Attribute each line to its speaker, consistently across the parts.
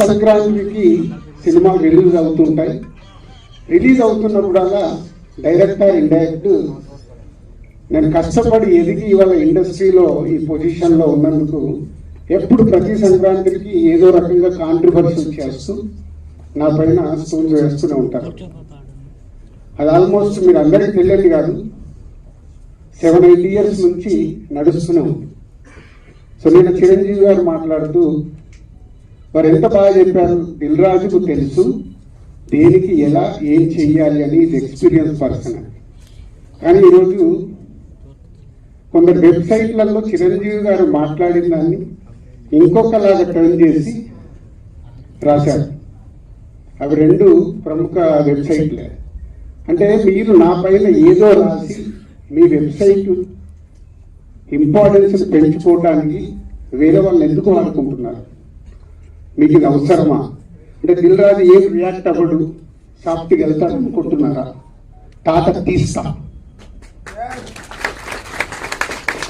Speaker 1: సంక్రాంతికి సినిమాలు రిలీజ్ అవుతుంటాయి. రిలీజ్ అవుతున్నప్పుడల్లా డైరెక్ట్ ఇండైరెక్ట్ నేను కష్టపడి ఎదిగి ఇవాళ ఇండస్ట్రీలో ఈ పొజిషన్లో ఉన్నందుకు ఎప్పుడు ప్రతి సంక్రాంతికి ఏదో రకంగా కాంట్రిబ్యూషన్ చేస్తూ నా పైన స్టోన్ వేస్తూనే ఉంటారు. అది ఆల్మోస్ట్ మీరు అందరికీ తెలియదు కాదు. సెవెన్ ఎయిట్ ఇయర్స్ నుంచి నడుస్తున్నాం సో నేను చిరంజీవి గారు మాట్లాడుతూ వారు ఎంత బాగా చెప్పారు? దిల్ రాజుకు తెలుసు. దేనికి ఎలా ఏం చెయ్యాలి అని ఇది ఎక్స్పీరియన్స్ పర్సన్ కానీ ఈరోజు కొందరు వెబ్సైట్లలో చిరంజీవి గారు మాట్లాడిన దాన్ని ఇంకొకలాగా టర్న్ చేసి రాశారు. అవి రెండు ప్రముఖ వెబ్సైట్లే. అంటే మీరు నా పైన ఏదో రాసి మీ వెబ్సైట్ ఇంపార్టెన్స్ పెంచుకోవడానికి వేరే వాళ్ళు ఎందుకు వాడుకుంటున్నారు? మీకు ఇది అవసరమా? అంటే దిల్ రాజు ఏం రియాక్ట్ అవ్వడు? షాప్కి వెళ్తాడు అనుకుంటున్నారా? తాత తీస్తా.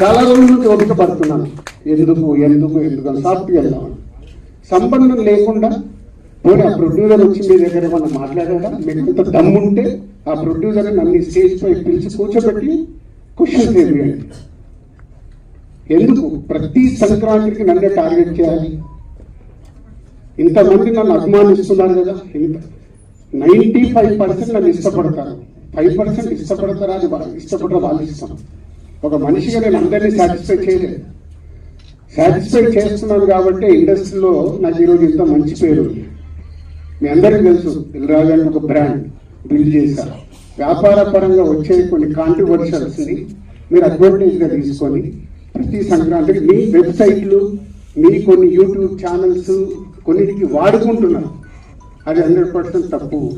Speaker 1: చాలా రోజులు నుంచి ఓపిక పడుతున్నాను. ఎందుకు ఎందుకు ఎందుకు షాప్కి వెళ్దామని. సంబంధం లేకుండా పోనీ ఆ ప్రొడ్యూసర్ వచ్చి మీ దగ్గర ఏమన్నా మాట్లాడారా మీకు ఇంత దమ్ముంటే ఆ ప్రొడ్యూసర్ నన్ను స్టేజ్ పై పిలిచి కూర్చోబెట్టి ఎందుకు ప్రతి సంక్రాంతికి నన్నే టార్గెట్ చేయాలి? ఇంతమంది నన్ను అభిమానిస్తున్నారు కదా ఇంత నైంటీ ఫైవ్ పర్సెంట్ నన్ను ఇష్టపడతారు. ఫైవ్ పర్సెంట్ ఇష్టపడతారా అని ఇష్టపడరు వాళ్ళు ఇష్టం. ఒక మనిషిగా నేను అందరినీ సాటిస్ఫై చేయలేదు సాటిస్ఫై చేస్తున్నాను కాబట్టి ఇండస్ట్రీలో నాకు ఈరోజు ఇంత మంచి పేరు. మీ అందరికీ తెలుసు ఇల్రాజు ఒక బ్రాండ్ బిల్డ్ చేశారు. వ్యాపార పరంగా వచ్చే కొన్ని కాంట్రవర్షియల్స్ని మీరు అడ్వాంటేజ్గా తీసుకొని ప్రతి సంక్రాంతికి మీ వెబ్సైట్లు మీ కొన్ని యూట్యూబ్ ఛానల్స్ కొన్నిటికి వాడుకుంటున్నారు. అది హండ్రెడ్ పర్సెంట్ తప్పు.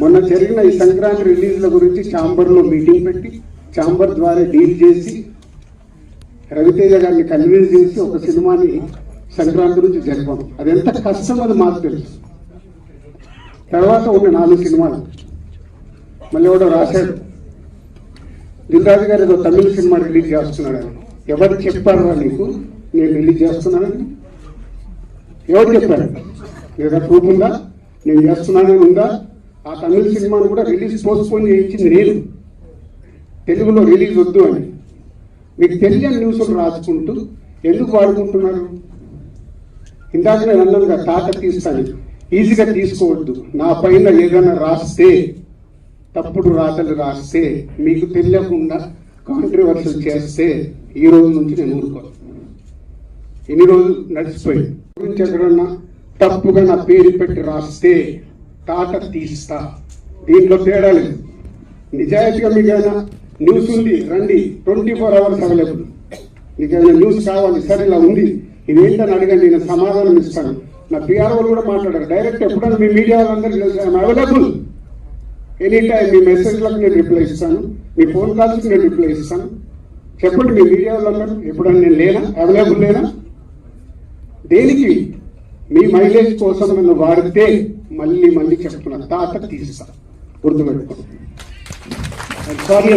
Speaker 1: మొన్న జరిగిన ఈ సంక్రాంతి రిలీజ్ల గురించి ఛాంబర్లో మీటింగ్ పెట్టి ఛాంబర్ ద్వారా డీల్ చేసి రవితేజ గారిని కన్విన్స్ చేసి ఒక సినిమాని సంక్రాంతి గురించి జరిపాం. అది ఎంత కష్టం అది మాకు తెలుసు. తర్వాత ఉన్న నాలుగు సినిమాలు. మళ్ళీ కూడా రాశాడు దిల్రాజు గారు ఏదో తమిళ సినిమా రిలీజ్ చేస్తున్నాడు. అని. ఎవరు చెప్పారా నీకు? నేను రిలీజ్ చేస్తున్నానని. ఎవరు చెప్పారు? లేదా ప్రూఫ్ ఉందా? నేను చేస్తున్నానని ఉందా? ఆ తమిళ సినిమాను కూడా రిలీజ్ పోస్ట్పోన్ చేయించింది నేను. తెలుగులో రిలీజ్ వద్దు అని. మీకు తెలియని న్యూస్లు రాసుకుంటూ ఎందుకు వాడుకుంటున్నారు? ఇందాక నేను అన్నాను కదా తాత తీస్తాను. ఈజీగా తీసుకోవద్దు. నా పైన ఏదైనా రాస్తే తప్పుడు రాతలు రాస్తే మీకు తెలియకుండా కాంట్రవర్సల్ చేస్తే ఈ రోజు నుంచి నేను ఊరుకోను. ఎన్ని రోజులు నడిచిపోయి గురించి ఎక్కడన్నా తప్పుగా నా పేరు పెట్టి రాస్తే తాట తీస్తా. దీంట్లో తేడా లేదు. నిజాయితీగా మీకైనా న్యూస్ ఉంది? రండి. ట్వంటీ ఫోర్ అవర్స్ అవైలబుల్ మీకు ఏమైనా న్యూస్ కావాలి? సరే ఇలా ఉంది. ఇదేంటని అడగండి. నేను సమాధానం ఇస్తాను. నా పిఆర్ కూడా మాట్లాడారు. డైరెక్ట్ ఎప్పుడైనా మీ మీడియా వాళ్ళందరూ అవైలబుల్ ఎనీ టైం మీ మెసేజ్లకు నేను రిప్లై ఇస్తాను మీ ఫోన్ కాల్స్కి నేను రిప్లై ఇస్తాను చెప్పండి మీ మీడియా ఎప్పుడైనా నేను లేనా? అవైలబుల్ లేనా? దేనికి? మీ మైలేజ్ కోసం నన్ను వాడితే మళ్ళీ మళ్ళీ చెప్తున్నా. తాత తీస్తా గుర్తుపెట్టుకోండి. సారీ